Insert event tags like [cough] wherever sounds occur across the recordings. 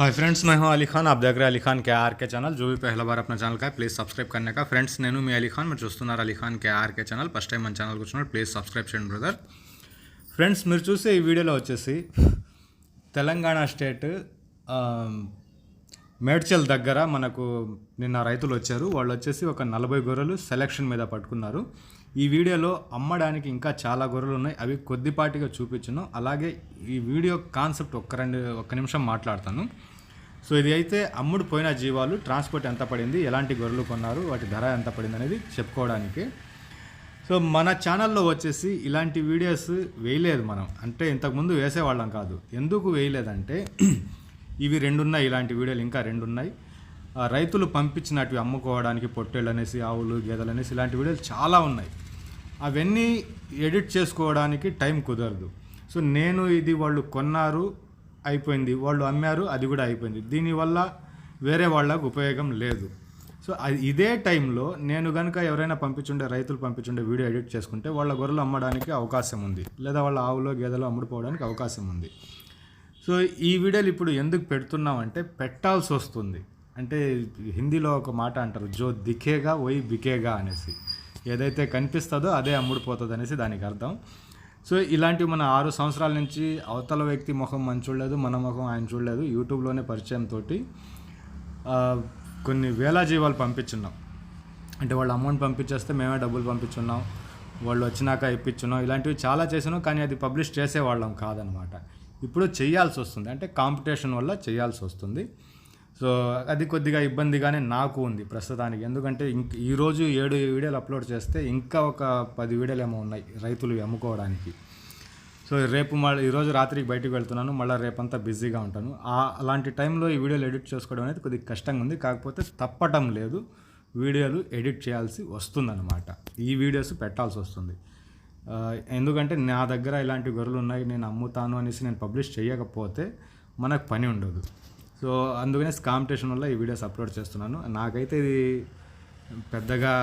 भाई hi friends मैं हूं अली खान आप देख रहे हैं अली खान के आर के चैनल जो भी पहला बार अपना ఛానల్ का है ప్లీజ్ సబ్స్క్రైబ్ करने का ఫ్రెండ్స్ నేను మీ అలీ ఖాన్ మీరు చూస్తున్నారు Ali Khan K R K channel first time మన ఛానల్కి వచ్చినారు ప్లీజ్ సబ్స్క్రైబ్ చేయండి బ్రదర్ ఫ్రెండ్స్ మీరు చూసే ఈ వీడియోలో వచ్చేసి తెలంగాణ స్టేట్ ఆ, మేడ్చల్ దగ్గర మనకు నిన్న రైతులు వచ్చారు వాళ్ళు వచ్చేసి ఒక నలభై గొర్రెలు సెలెక్షన్ మీద పట్టుకున్నారు ఈ వీడియోలో అమ్మడానికి ఇంకా చాలా గొర్రెలు ఉన్నాయి అవి కొద్దిపాటిగా చూపించను అలాగే ఈ వీడియో కాన్సెప్ట్ ఒక్క రెండు ఒక్క నిమిషం మాట్లాడతాను సో ఇది అయితే అమ్ముడు పోయిన జీవాలు ట్రాన్స్పోర్ట్ ఎంత పడింది ఎలాంటి గొర్రెలు కొన్నారు వాటి ధర ఎంత పడింది అనేది చెప్పుకోవడానికి. సో మన ఛానల్లో వచ్చేసి ఇలాంటి వీడియోస్ వేయలేదు మనం. అంటే ఇంతకుముందు వేసేవాళ్ళం కాదు. ఎందుకు వేయలేదంటే [clears throat] ఇవి రెండు ఉన్నాయి ఇలాంటి వీడియోలు ఇంకా రెండు ఉన్నాయి ఆ, రైతులు పంపించినవి అమ్ముకోవడానికి పొట్టేళ్ళు అనేసి ఆవులు గేదెలు అనేసి ఇలాంటి వీడియోలు చాలా ఉన్నాయి. అవన్నీ ఎడిట్ చేసుకోవడానికి టైం కుదరదు. సో నేను ఇది వాళ్ళు కొన్నారు అయిపోయింది. వాళ్ళు అమ్మారు అది కూడా అయిపోయింది. దీనివల్ల వేరే వాళ్ళకు ఉపయోగం లేదు. సో అది ఇదే టైంలో నేను కనుక ఎవరైనా పంపించుండే రైతులు పంపించుండే వీడియో ఎడిట్ చేసుకుంటే వాళ్ళ గొర్రెలు అమ్మడానికి అవకాశం ఉంది. లేదా వాళ్ళ ఆవులో గేదెలు అమ్ముడుపోవడానికి అవకాశం ఉంది. సో ఈ వీడియోలు ఇప్పుడు ఎందుకు పెడుతున్నామంటే పెట్టాల్సి వస్తుంది. అంటే హిందీలో ఒక మాట అంటారు జో దిఖేగా ఓయి బికేగా అనేసి. ఏదైతే కనిపిస్తుందో అదే అమ్ముడుపోతుంది అనేసి దానికి అర్థం. సో ఇలాంటివి మన ఆరు సంవత్సరాల నుంచి అవతల వ్యక్తి ముఖం మనం చూడలేదు మన ముఖం ఆయన చూడలేదు యూట్యూబ్లోనే పరిచయం తోటి కొన్ని వేల జీవాలు పంపించున్నాం. అంటే వాళ్ళు అమౌంట్ పంపించేస్తే మేమే డబ్బులు పంపించున్నాం వాళ్ళు వచ్చినాక ఇప్పించున్నాం ఇలాంటివి చాలా చేసినాం కానీ అది పబ్లిష్ చేసేవాళ్ళం కాదనమాట. ఇప్పుడు చేయాల్సి వస్తుంది అంటే కాంపిటీషన్ వల్ల చేయాల్సి వస్తుంది. సో అది కొద్దిగా ఇబ్బందిగానే నాకు ఉంది ప్రస్తుతానికి. ఎందుకంటే ఇంక ఈరోజు ఏడు వీడియోలు అప్లోడ్ చేస్తే ఇంకా ఒక పది వీడియోలు ఏమో ఉన్నాయి రైతులు అమ్ముకోవడానికి. సో రేపు మళ్ళీ ఈరోజు రాత్రికి బయటకు వెళ్తున్నాను మళ్ళీ రేపంతా బిజీగా ఉంటాను. ఆ అలాంటి టైంలో ఈ వీడియోలు ఎడిట్ చేసుకోవడం అనేది కొద్దిగా కష్టంగా ఉంది. కాకపోతే తప్పటం లేదు వీడియోలు ఎడిట్ చేయాల్సి వస్తుందన్నమాట. ఈ వీడియోస్ పెట్టాల్సి వస్తుంది. ఎందుకంటే నా దగ్గర ఇలాంటి గొర్రెలు ఉన్నాయి నేను అమ్ముతాను అనేసి నేను పబ్లిష్ చేయకపోతే మనకు పని ఉండదు. సో అందుకనే కాంపిటీషన్ వల్ల ఈ వీడియోస్ అప్లోడ్ చేస్తున్నాను. నాకైతే ఇది పెద్దగా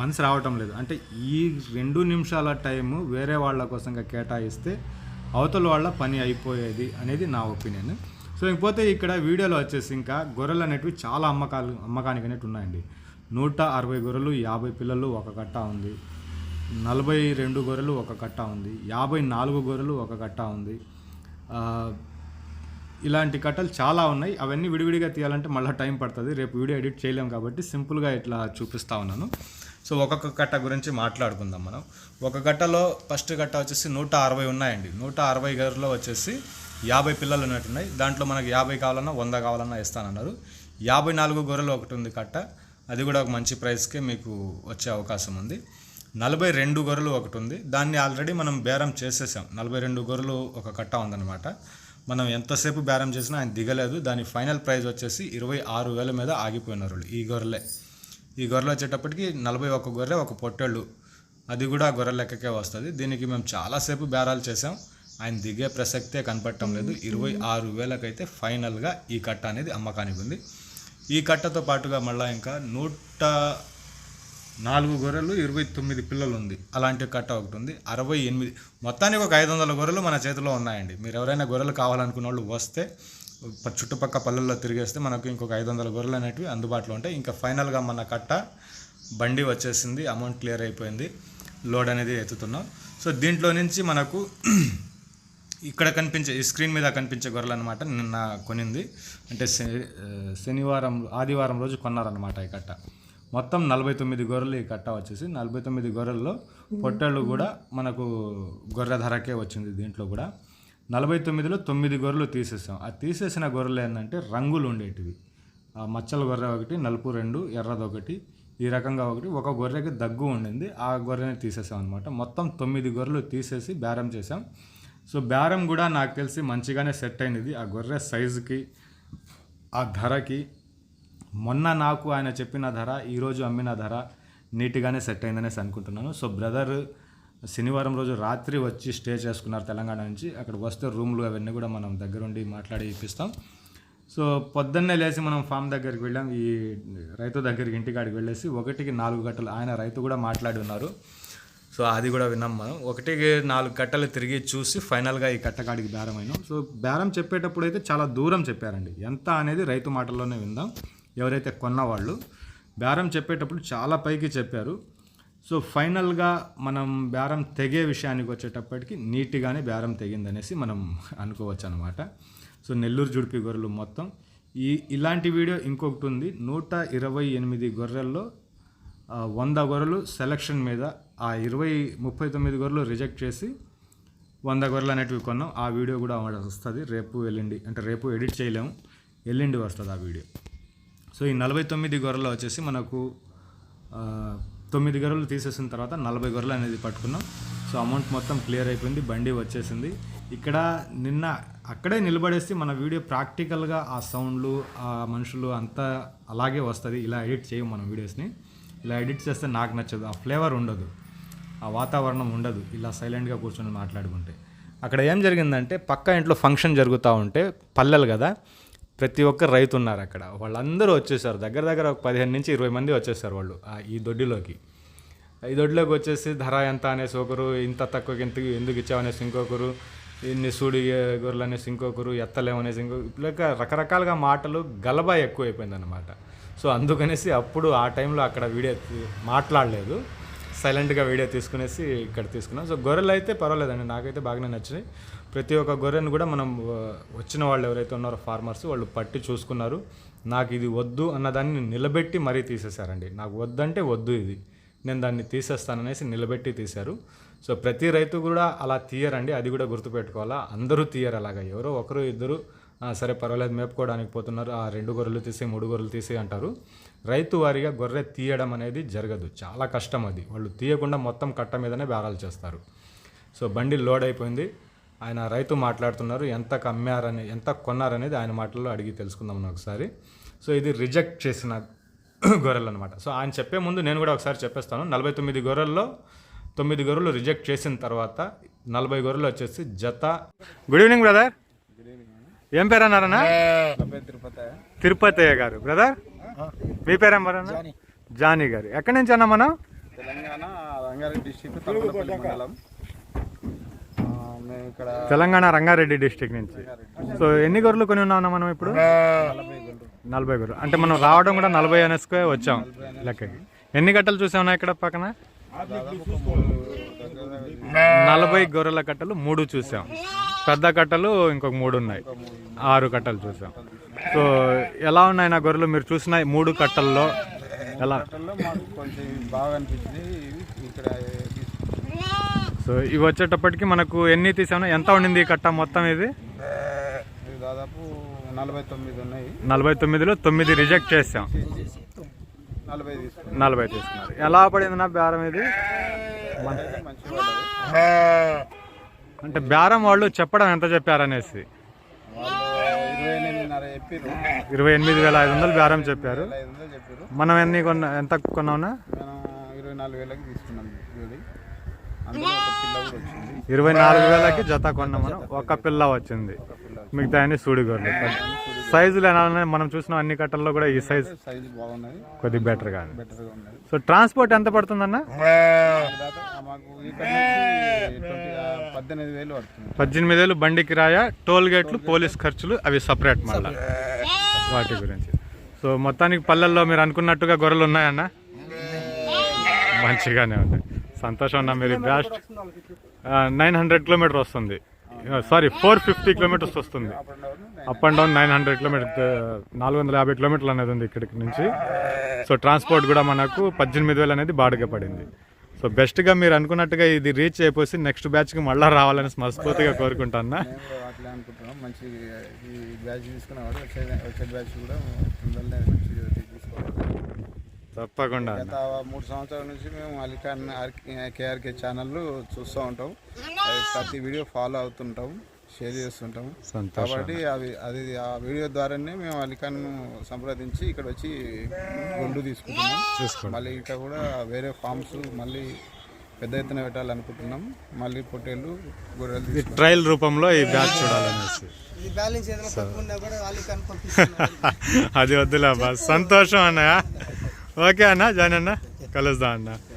మనసు రావటం లేదు. అంటే ఈ రెండు నిమిషాల టైము వేరే వాళ్ళ కోసంగా కేటాయిస్తే అవతల వాళ్ళ పని అయిపోయేది అనేది నా ఒపీనియన్. సో ఇంకపోతే ఇక్కడ వీడియోలో వచ్చేసి ఇంకా గొర్రెలు అనేటివి చాలా అమ్మకాలు అమ్మకానికి అనేవి ఉన్నాయండి. నూట అరవై గొర్రెలు యాభై పిల్లలు ఒక కట్ట ఉంది. నలభై రెండు గొర్రెలు ఒక కట్ట ఉంది. యాభై నాలుగు గొర్రెలు ఒక కట్ట ఉంది. ఇలాంటి కట్టలు చాలా ఉన్నాయి. అవన్నీ విడివిడిగా తీయాలంటే మళ్ళీ టైం పడుతుంది. రేపు వీడియో ఎడిట్ చేయలేం కాబట్టి సింపుల్గా ఇట్లా చూపిస్తా ఉన్నాను. సో ఒక్కొక్క కట్ట గురించి మాట్లాడుకుందాం మనం. ఒక కట్టలో ఫస్ట్ కట్ట వచ్చేసి నూట అరవై ఉన్నాయండి. నూట అరవై గదిలో వచ్చేసి యాభై పిల్లలు ఉన్నట్టున్నాయి. దాంట్లో మనకు యాభై కావాలన్నా వంద కావాలన్నా ఇస్తానన్నారు యాభై నాలుగు గొర్రెలు ఒకటి ఉంది కట్ట. అది కూడా ఒక మంచి ప్రైస్కే మీకు వచ్చే అవకాశం ఉంది. నలభై రెండు గొర్రెలు ఒకటి ఉంది. దాన్ని ఆల్రెడీ మనం బేరం చేసేసాం. నలభై రెండు గొర్రెలు ఒక కట్ట ఉందన్నమాట. మనం ఎంతసేపు బేరం చేసినా ఆయన దిగలేదు. దాని ఫైనల్ ప్రైస్ వచ్చేసి ఇరవై ఆరు వేల మీద ఆగిపోయినారు వాళ్ళు. ఈ గొర్రెలే. ఈ గొర్రెలు వచ్చేటప్పటికి నలభై ఒక్క గొర్రె ఒక పొట్టెళ్ళు. అది కూడా గొర్రె లెక్కకే వస్తుంది. దీనికి మేము చాలాసేపు బేరాలు చేసాం ఆయన దిగే ప్రసక్తే కనపడటం లేదు. ఇరవై ఆరు వేలకైతే ఫైనల్గా ఈ కట్ట అనేది అమ్మకానికి ఉంది. ఈ కట్టతో పాటుగా మళ్ళీ ఇంకా నూట నాలుగు గొర్రెలు ఇరవై తొమ్మిది పిల్లలు ఉంది అలాంటి కట్ట ఒకటి ఉంది అరవై ఎనిమిది మొత్తానికి ఒక ఐదు వందల గొర్రెలు మన చేతిలో ఉన్నాయండి. మీరు ఎవరైనా గొర్రెలు కావాలనుకున్న వాళ్ళు వస్తే చుట్టుపక్క పల్లెల్లో తిరిగేస్తే మనకు ఇంకొక ఐదు వందల గొర్రెలు అనేటివి అందుబాటులో ఉంటాయి. ఇంకా ఫైనల్గా మన కట్ట బండి వచ్చేసింది. అమౌంట్ క్లియర్ అయిపోయింది. లోడ్ అనేది ఎత్తుతున్నాం. సో దీంట్లో నుంచి మనకు [clears throat] ఇక్కడ కనిపించే ఈ స్క్రీన్ మీద కనిపించే గొర్రెలు అనమాట నిన్న కొనింది. అంటే శని శనివారం ఆదివారం రోజు కొన్నారనమాట ఈ కట్ట. మొత్తం నలభై తొమ్మిది గొర్రెలు ఈ కట్ట వచ్చేసి నలభై తొమ్మిది గొర్రెల్లో పొట్టేళ్ళు కూడా మనకు గొర్రె ధరకే వచ్చింది దీంట్లో కూడా. నలభై తొమ్మిదిలో తొమ్మిది గొర్రెలు తీసేసాం. ఆ తీసేసిన గొర్రెలు ఏంటంటే రంగులు ఉండేటివి. ఆ మచ్చల గొర్రె ఒకటి నలుపు రెండు ఎర్రది ఒకటి ఈ రకంగా ఒకటి. ఒక గొర్రెకి దగ్గు ఉండింది ఆ గొర్రెని తీసేసాం అనమాట మొత్తం తొమ్మిది గొర్రెలు తీసేసి బేరం చేసాం సో బేరం కూడా నాకు తెలిసి మంచిగానే సెట్ అయింది ఆ గొర్రె సైజుకి ఆ ధరకి మొన్న నాకు ఆయన చెప్పిన ధర ఈరోజు అమ్మిన ధర నీట్గానే సెట్ అయిందనేసి అనుకుంటున్నాను. సో బ్రదర్ శనివారం రోజు రాత్రి వచ్చి స్టే చేసుకున్నారు తెలంగాణ నుంచి. అక్కడ వస్తే రూమ్లు అవన్నీ కూడా మనం దగ్గరుండి మాట్లాడి ఇప్పిస్తాం. సో పొద్దున్నే లేచి మనం ఫామ్ దగ్గరికి వెళ్ళాం. ఈ రైతు దగ్గరికి ఇంటికాడికి వెళ్ళేసి ఒకటికి నాలుగు గంటలు ఆయన రైతు కూడా మాట్లాడి ఉన్నారు. సో అది కూడా విన్నాం మనం. ఒకటికి నాలుగు కట్టలు తిరిగి చూసి ఫైనల్గా ఈ కట్టకాడికి బేరం అయినాం. సో బేరం చెప్పేటప్పుడు అయితే చాలా దూరం చెప్పారండి. ఎంత అనేది రైతు మాటల్లోనే విందాం. ఎవరైతే కొన్నవాళ్ళు బేరం చెప్పేటప్పుడు చాలా పైకి చెప్పారు. సో ఫైనల్గా మనం బేరం తెగే విషయానికి వచ్చేటప్పటికి నీట్గానే బేరం తెగిందనేసి మనం అనుకోవచ్చు అనమాట సో నెల్లూరు జుడిపి గొర్రెలు మొత్తం. ఈ ఇలాంటి వీడియో ఇంకొకటి ఉంది. నూట ఇరవై ఎనిమిది గొర్రెల్లో వంద గొర్రెలు సెలక్షన్ మీద ఆ ఇరవై ముప్పై తొమ్మిది గొర్రెలు రిజెక్ట్ చేసి వంద గొర్రెలు అనేటివి కొన్నాం. ఆ వీడియో కూడా వస్తుంది. రేపు ఎల్లుండి అంటే రేపు ఎడిట్ చేయలేము. ఎల్లుండి వస్తుంది ఆ వీడియో. సో ఈ నలభై తొమ్మిది గొర్రెలు వచ్చేసి మనకు తొమ్మిది గొర్రెలు తీసేసిన తర్వాత నలభై గొర్రెలు అనేది పట్టుకున్నాం. సో అమౌంట్ మొత్తం క్లియర్ అయిపోయింది బండి వచ్చేసింది. ఇక్కడ నిన్న అక్కడే నిలబడేసి మన వీడియో ప్రాక్టికల్గా ఆ సౌండ్లు ఆ మనుషులు అంతా అలాగే వస్తుంది. ఇలా ఎడిట్ చేయం మనం వీడియోస్ని. ఇలా ఎడిట్ చేస్తే నాకు నచ్చదు ఆ ఫ్లేవర్ ఉండదు ఆ వాతావరణం ఉండదు ఇలా సైలెంట్గా కూర్చొని మాట్లాడుకుంటే. అక్కడ ఏం జరిగిందంటే పక్క ఇంట్లో ఫంక్షన్ జరుగుతూ ఉంటే పల్లెలు కదా ప్రతి ఒక్క రైతు ఉన్నారు అక్కడ. వాళ్ళందరూ వచ్చేసారు. దగ్గర దగ్గర ఒక పదిహేను నుంచి ఇరవై మంది వచ్చేసారు వాళ్ళు ఆ ఈ దొడ్డిలోకి. ఈ దొడ్లోకి వచ్చేసి ధర ఎంత అనేసి ఒకరు ఇంత తక్కువకి ఎంత ఎందుకు ఇచ్చామనేసి ఇంకొకరు ఇన్ని సూడి గొర్రెలు అనేసి ఇంకొకరు ఎత్తలేమనేసి ఇంకొక ఇట్లా రకరకాలుగా మాటలు గలబా ఎక్కువైపోయిందన్నమాట. అనమాట సో అందుకనేసి అప్పుడు ఆ టైంలో అక్కడ వీడియో మాట్లాడలేదు. సైలెంట్గా వీడియో తీసుకునేసి ఇక్కడ తీసుకున్నాం. సో గొర్రెలు అయితే పర్వాలేదండి నాకైతే బాగానే నచ్చినాయి. ప్రతి ఒక్క గొర్రెను కూడా మనం వచ్చిన వాళ్ళు ఎవరైతే ఉన్నారో ఫార్మర్స్ వాళ్ళు పట్టి చూసుకున్నారు. నాకు ఇది వద్దు అన్నదాన్ని నిలబెట్టి మరీ తీసేశారండి. నాకు వద్దంటే వద్దు ఇది. నేను దాన్ని తీసేస్తాననేసి నిలబెట్టి తీశారు. సో ప్రతి రైతు కూడా అలా తీయరండి అది కూడా గుర్తుపెట్టుకోవాలా? అందరూ తీయరు అలాగా. ఎవరో ఒకరు ఇద్దరు సరే పర్వాలేదు మేపుకోవడానికి పోతున్నారు. ఆ రెండు గొర్రెలు తీసి మూడు గొర్రెలు తీసి అంటారు. రైతు వారిగా గొర్రె తీయడం అనేది జరగదు. చాలా కష్టం అది. వాళ్ళు తీయకుండా మొత్తం కట్ట మీదనే బేరాలు చేస్తారు. సో బండి లోడ్ అయిపోయింది. ఆయన రైతు మాట్లాడుతున్నారు ఎంత కమ్మారని ఎంత కొన్నారనేది ఆయన మాటల్లో అడిగి తెలుసుకుందాం ఒకసారి. సో ఇది రిజెక్ట్ చేసిన [clears throat] గొర్రెలు అనమాట సో ఆయన చెప్పే ముందు నేను కూడా ఒకసారి చెప్పేస్తాను. నలభై తొమ్మిది గొర్రెల్లో తొమ్మిది గొర్రెలు రిజెక్ట్ చేసిన తర్వాత నలభై గొర్రెలు వచ్చేసి జత. గుడ్ ఈవినింగ్ బ్రదర్ ఏం పేరు అన్నారన్నా తిరుపతి తిరుపతి గారు. బ్రదర్? మీ పేరేం మరన్నా జానీ. గారు. ఎక్కడి నుంచి అన్నా మనం? తెలంగాణ రంగారెడ్డి డిస్టిక్ మండలం. తెలంగాణ రంగారెడ్డి డిస్టిక్ నుంచి. సో ఎన్ని గొర్రెలు కొని ఉన్నామన్నా మనం ఇప్పుడు? నలభై గొర్రెలు. అంటే మనం రావడం కూడా నలభై అనేసుకే వచ్చాం. లెక్కకి ఎన్ని గట్టలు చూసామన్నా ఇక్కడ పక్కన? నలభై గొర్రెల కట్టలు మూడు చూసాం. పెద్ద కట్టలు ఇంకొక మూడు ఉన్నాయి. ఆరు కట్టలు చూసాం. సో ఎలా ఉన్నాయి నా గొర్రెలు? మీరు చూసిన మూడు కట్టల్లో ఎలా? కొంచెం బాగా అనిపించింది. ఇక్కడ సో ఇవి వచ్చేటప్పటికి మనకు ఎన్ని తీసామో ఎంత ఉండింది ఈ కట్ట మొత్తం ఇది? దాదాపు నలభై తొమ్మిది ఉన్నాయి. నలభై తొమ్మిదిలో తొమ్మిది రిజెక్ట్ చేసాం. నలభై తీసుకున్నాం. నలభై తీసుకున్నారు. ఎలా పడింది నా బేరం ఇది? అంటే బేరం వాళ్ళు చెప్పడం ఎంత చెప్పారనేసి. ఇరవై ఎనిమిది వేల ఐదు వందలు బేరం చెప్పారు. మనం ఎన్ని కొన్నా ఎంత కొన్నావునా? ఇరవై నాలుగు వేలకి జత కొన్నాం మనం ఒక పిల్ల వచ్చింది. మిగతా అన్ని సూడిగోర్లు. సైజులు ఎలా ఉన్నాయి? మనం చూసిన అన్ని కట్టల్లో కూడా ఈ సైజ్ కొద్దిగా బెటర్గా సో ట్రాన్స్పోర్ట్ ఎంత పడుతుందన్న? మాకు పద్దెనిమిది వేలు పడుతుంది. పద్దెనిమిది వేలు బండి కిరాయ టోల్ గేట్లు పోలీస్ ఖర్చులు అవి సపరేట్ మళ్ళా. వాటి గురించి. సో మొత్తానికి పల్లెల్లో మీరు అనుకున్నట్టుగా గొర్రెలు ఉన్నాయన్న? మంచిగానే ఉన్నాయి సంతోషం అన్న మీరు బ్యాస్ట్. నైన్ హండ్రెడ్ కిలోమీటర్ వస్తుంది. సారీ ఫోర్ ఫిఫ్టీ కిలోమీటర్స్ వస్తుంది. Up and down up and down nine hundred kilometre నాలుగు వందల యాభై కిలోమీటర్లు అనేది ఉంది ఇక్కడికి నుంచి. సో ట్రాన్స్పోర్ట్ కూడా మనకు పద్దెనిమిది వేలు అనేది బాడుగా పడింది. సో బెస్ట్గా మీరు అనుకున్నట్టుగా ఇది రీచ్ అయిపోయి నెక్స్ట్ బ్యాచ్కి మళ్ళీ రావాలని మనస్ఫూర్తిగా [laughs] కోరుకుంటాను అట్లే అనుకుంటున్నాం. మంచి ఈ బ్యాచ్ తీసుకున్నవాడు వచ్చే బ్యాచ్ కూడా తప్పకుండా మూడు సంవత్సరాల నుంచి మేము అలికాన్ కేఆర్కే ఛానల్ చూస్తూ ఉంటాం. అది ప్రతి వీడియో ఫాలో అవుతుంటాం. షేర్ చేస్తుంటాం సంతోషం కాబట్టి అవి అది ఆ వీడియో ద్వారానే మేము అలికాన్ సంప్రదించి ఇక్కడ వచ్చి గుండు తీసుకుంటున్నాం. మళ్ళీ ఇంకా కూడా వేరే ఫామ్స్ మళ్ళీ పెద్ద ఎత్తున పెట్టాలనుకుంటున్నాం. మళ్ళీ పొట్టేళ్ళు గొర్రెలు ట్రయల్ రూపంలో ఈ బ్యాచ్ చూడాలనేసి. [laughs] అది వద్దులే అబ్బా. సంతోషం అన్నయ్య. ఓకే అన్న జాన్ అన్న. కలుద్దాం అన్న.